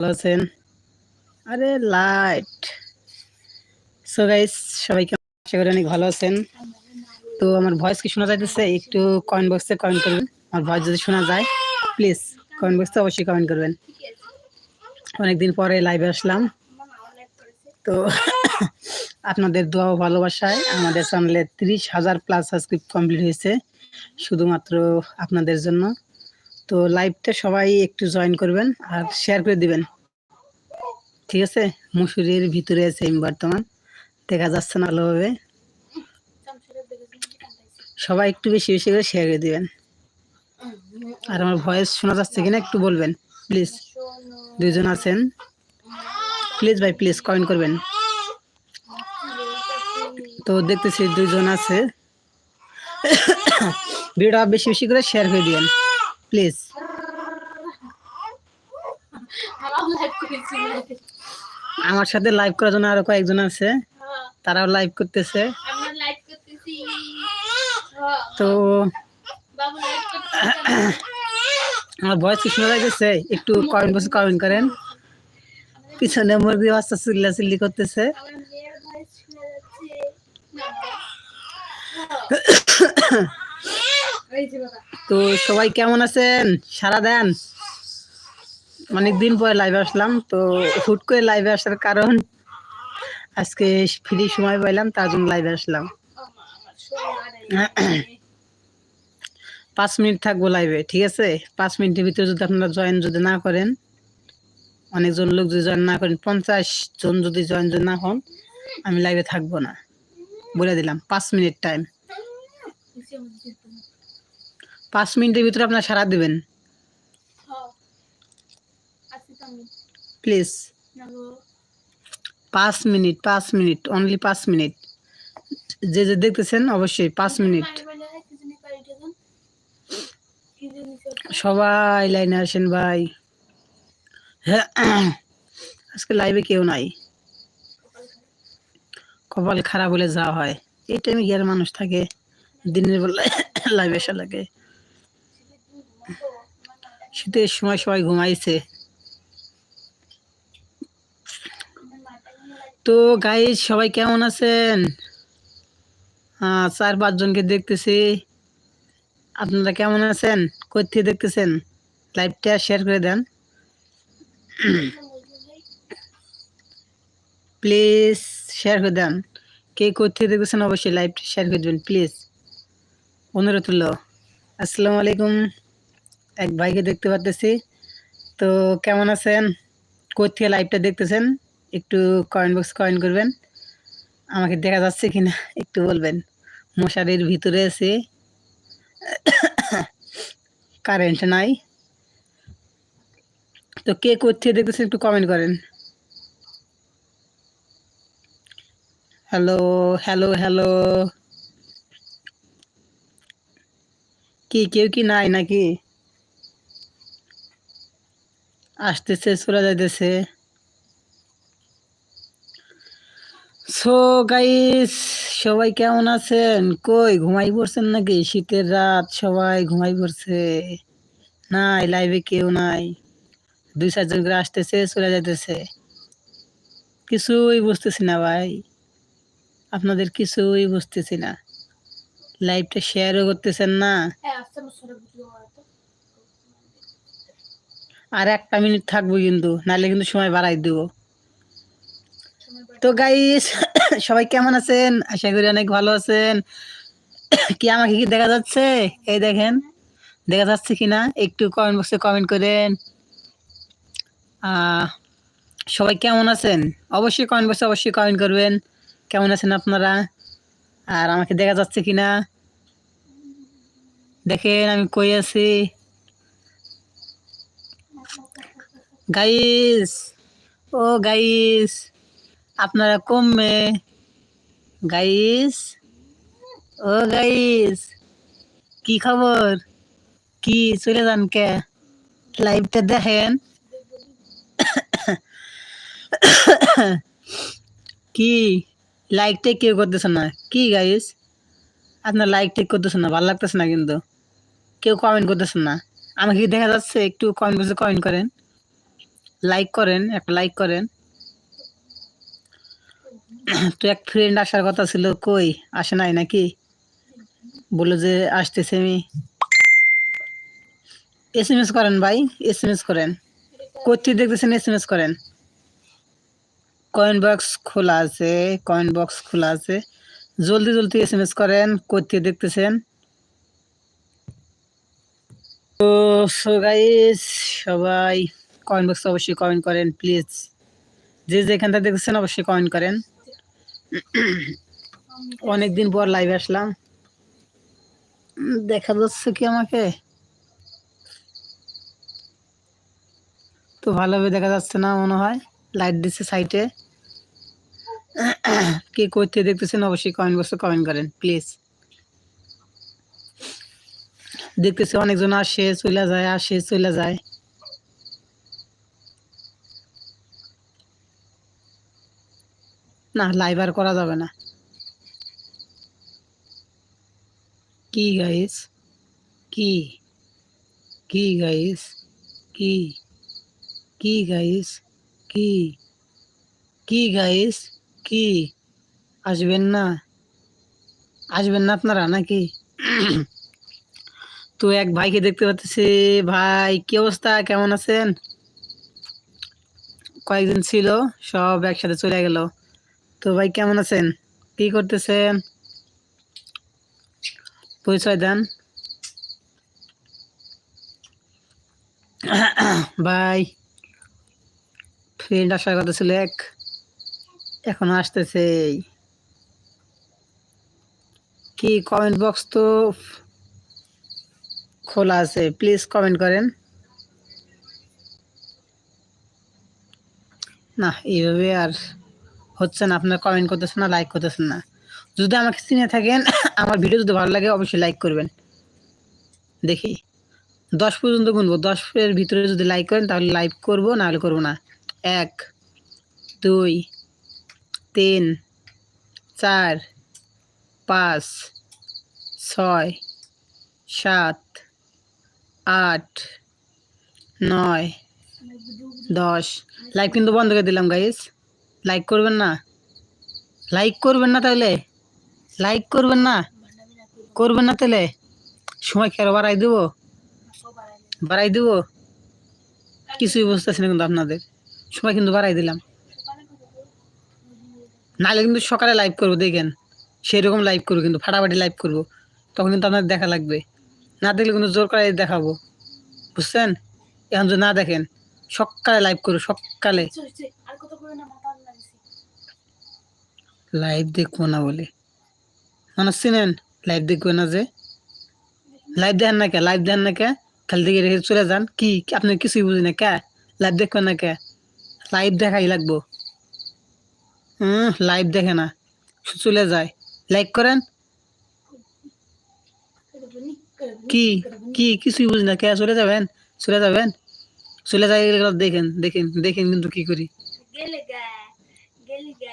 ভালো আছেন? আরে লাইট। সো গাইস সবাই কেমন? আশা করি অনেক ভালো আছেন। তো আমার ভয়েস কি শোনা যাইতেছে? একটু কমেন্ট বক্সে কমেন্ট করবেন। আমার ভয়েস যদি শোনা যায় প্লিজ কমেন্ট বক্সে অবশ্যই কমেন্ট করবেন। অনেকদিন পরে লাইভে আসলাম। তো আপনাদের দোয়া ও ভালোবাসায় আমাদের চ্যানেলে তিরিশ হাজার প্লাস সাবস্ক্রাইব কমপ্লিট হয়েছে। শুধুমাত্র আপনাদের জন্য। তো লাইভটা সবাই একটু জয়েন করবেন আর শেয়ার করে দিবেন। ঠিক আছে? মুসুরির ভিতরে আছে বর্তমান। দেখা যাচ্ছে না ভালোভাবে। সবাই একটু বেশি বেশি করে শেয়ার করে দিবেন। আর আমার ভয়েস শোনা যাচ্ছে কিনা একটু বলবেন প্লিজ দুজন আছেন। প্লিজ ভাই প্লিজ কমেন্ট করবেন। তো দেখতেছি দুজন আছে। ভিডিওটা বেশি বেশি করে শেয়ার করে দিবেন। প্লিজ। আমার সাথে লাইভ করার জন্য আরও কয়েকজন আছে। তারাও লাইভ করতেছে। তো আমার ভয়েস কি শোনা যাইতেছে। একটু কমেন্ট বসে কমেন্ট করেন। পিছনে মুরগি বাচ্চা চিল্লা চিল্লি করতেছে। তো সবাই কেমন আছেন? সারা দেন? অনেকদিন পরে লাইভে আসলাম, তো হুট করে লাইভে আসার কারণ আজকে ফ্রি সময় পাইলাম, তার জন্য লাইভে আসলাম। পাঁচ মিনিট থাকব লাইভে ঠিক আছে? পাঁচ মিনিটের ভিতরে যদি আপনারা জয়েন যদি না করেন, অনেকজন লোক যদি জয়েন না করেন, পঞ্চাশ জন যদি জয়েন যদি না হন, আমি লাইভে থাকব না। বলে দিলাম, পাঁচ মিনিট টাইম পাঁচ মিনিটের ভিতরে আপনার সারা দেবেন। প্লিজ। পাঁচ মিনিট পাঁচ মিনিট অনলি পাঁচ মিনিট। যে যে দেখতেছেন অবশ্যই পাঁচ মিনিট। সবাই লাইনে আসেন ভাই। হ্যাঁ আজকে লাইভে কেউ নাই। কপাল খারাপ হলে যাওয়া হয়। এই টাইমে গিয়ার মানুষ থাকে? দিনের বেলায় লাইভে আসা লাগে। শীতের সময় সবাই ঘুমাইছে। তো গাইজ সবাই কেমন আছেন? চার পাঁচজনকে দেখতেছি। আপনারা কেমন আছেন? কোথায় দেখতেছেন? লাইভটা শেয়ার করে দেন। প্লিজ শেয়ার করে দেন। কে কোথায় দেখতেছেন? অবশ্যই লাইভটা শেয়ার করে দেবেন প্লিজ অনুরোধ আসসালামু আলাইকুম। এক ভাইকে দেখতে পাচ্তেছি তো কেমন আছেন? কোথায় লাইভটা দেখতেছেন? একটু কমেন্ট বক্স কয়েন করবেন। আমাকে দেখা যাচ্ছে কিনা একটু বলবেন। মশারির ভিতরে আছে। কারেন্ট নাই। তো কে কোথায় দেখতেছেন একটু কমেন্ট করেন। হ্যালো হ্যালো হ্যালো কি, কেউ কি নাই নাকি? আসতেছে, চলে যাইতেছে। সো গাইস সবাই কেমন আছেন? কই, ঘুমাই পড়ছেন নাকি? শীতের রাত, সবাই ঘুমাই পড়ছে। নাই লাইভে কেউ নাই। দুই, চারজন করে আসতেছে, চলে যাইতেছে। কিছুই বুঝতেছি না ভাই। আপনাদের কিছুই বুঝতেছি না। লাইভটা শেয়ারও করতেছেন না। আর একটা মিনিট থাকব কিন্তু, নাহলে কিন্তু সময় বাড়াই দেবো। তো গাইস সবাই কেমন আছেন? আশা করি অনেক ভালো আছেন। কি আমাকে কি দেখা যাচ্ছে? এই দেখেন, দেখা যাচ্ছে কিনা? একটু কমেন্ট বক্সে কমেন্ট করেন। সবাই কেমন আছেন? অবশ্যই কমেন্ট বক্সে অবশ্যই কমেন্ট করবেন। কেমন আছেন আপনারা? আর আমাকে দেখা যাচ্ছে কিনা? দেখেন আমি কই আছি? গাইস ও গাইস আপনারা কমবে। গাইস ও গাইস কি খবর? কি চলে যান কে? লাইভটা দেখেন। কি? লাইকটা কেউ করতেছে না। কি গাইস আপনার লাইক টেক করতেছে না, ভালো লাগতেছে না কিন্তু। কেউ কমেন্ট করতেছে না। আমাকে দেখা যাচ্ছে? একটু কমেন্ট বক্সে কমেন্ট করেন। লাইক করেন, একটা লাইক করেন। তো এক ফ্রেন্ড আসার কথা ছিল, কই, আসে নাই নাকি? বলল যে, আসতেছে আমি। এস এম এস করেন ভাই এস এম এস করেন। কোথায় দেখতেছেন এস এম এস করেন? কয়েন বক্স খোলা আছে কয়েন বক্স খোলা আছে। জলদি জলদি এস এম এস করেন কোথায় দেখতেছেন? তো সো গাইস সবাই কয়েন বক্স অবশ্যই কমেন্ট করেন প্লিজ যে যেখানটা দেখছেন অবশ্যই কমেন্ট করেন। অনেকদিন পর লাইভে আসলাম। দেখা যাচ্ছে কি আমাকে? তো ভালোভাবে দেখা যাচ্ছে না মনে হয়। লাইট দিচ্ছে সাইটে কে করতে দেখতেছেন অবশ্যই কমেন্ট বক্সে কমেন্ট করেন প্লিজ দেখতেছি অনেকজন আসে, চলে যায়, আসে, চলে যায়। না লাইভ আর করা যাবে না। কি গাইস কি? কি গাইস কি? কি গাইস কি? কি গাইস কি? আসবেন না? আসবেন না আপনারা নাকি? তো এক ভাইকে দেখতে পাচ্ছি। ভাই, কি অবস্থা? কেমন আছেন? কয়েকদিন ছিল, সব একসাথে চলে গেল। তো ভাই, কেমন আছেন? কি করতেছেন? পরিচয় দেন। ভাই ফ্রেন্ড আসার কথা ছিল এক, এখন আসতেছে। কি কমেন্ট বক্স তো খোলা আছে? প্লিজ কমেন্ট করেন। না, এইভাবে আর হচ্ছে না, আপনার কমেন্ট করতেছেন না লাইক করতেছেন না। যদি আমাকে চিনে থাকেন, আমার ভিডিও যদি ভালো লাগে, অবশ্যই লাইক করবেন। দেখি। দশ পর্যন্ত গুনবো। দশের ভিতরে যদি লাইক করেন, তাহলে লাইভ করব নাহলে করব না। এক, দুই, তিন, চার, পাঁচ, ছয়, সাত, আট, নয়, দশ। লাইভ কিন্তু বন্ধ করে দিলাম গাইস লাইক করবেন না? লাইক করবেন না তাহলে? লাইক করবেন না? করবেন না তাহলে? সময় খেয়াল বাড়াই দেবো? বাড়াই দেবো? কিছুই বুঝতেছি না কিন্তু আপনাদের। সময় কিন্তু বাড়াই দিলাম। নাহলে কিন্তু সকালে লাইভ করব, দেখেন। সেই রকম লাইভ করব কিন্তু, ফাটাফাটি লাইভ করব। তখন কিন্তু আপনার দেখা লাগবে। না দেখলে কিন্তু জোর করে দেখাবো। বুঝছেন? এখন যদি না দেখেন, সকালে লাইভ করব, সকালে। লাইভ দেখব না বলে। মানুষ চিনেন? লাইভ দেখব না যে? লাইভ দেখেন না কে? লাইভ দেখেন না কে? খালি দিকে রেখে চলে যান। কি? কি আপনি কিছুই বুঝি না কে? লাইভ দেখবেন না কে? লাইভ দেখাই লাগবো। হুম লাইভ দেখে না। শুধু চলে যায়। লাইক করেন? কি? কি? কিছুই বুঝি না কে? চলে যাবেন? চলে যাবেন? চলে যাই এগুলো দেখেন দেখেন দেখেন কিন্তু কি করি।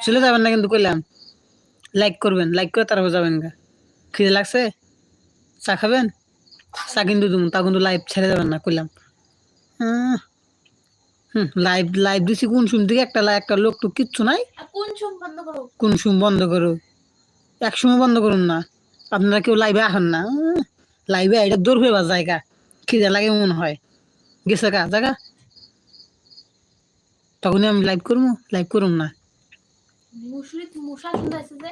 চলে যাবেন না কিন্তু কইলাম। লাইক করবেন লাইক করে তারপর যাবেন গা। খিদে লাগছে? চা খাবেন? চা কিন্তু তুমি তা কিন্তু লাইভ ছেড়ে যাবেন না কইলাম। হুম লাইভ লাইভ দিছি কোন সুম দিকে একটা একটা লোক তো কিচ্ছু নাই? কোন চুম বন্ধ করো? কোন সুম বন্ধ করো? এক সময় বন্ধ করুন না। আপনারা কেউ লাইভে আসেন না। লাইভে এটা দূর হয়ে বা জায়গা। খিদে লাগে মনে হয়। গেছে গা জায়গা তখনই আমি লাইভ করব লাইভ করুন না। মুসলি মশা শুনতেছে যে।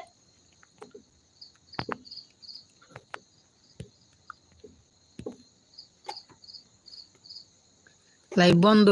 লাইভ বন্ধ।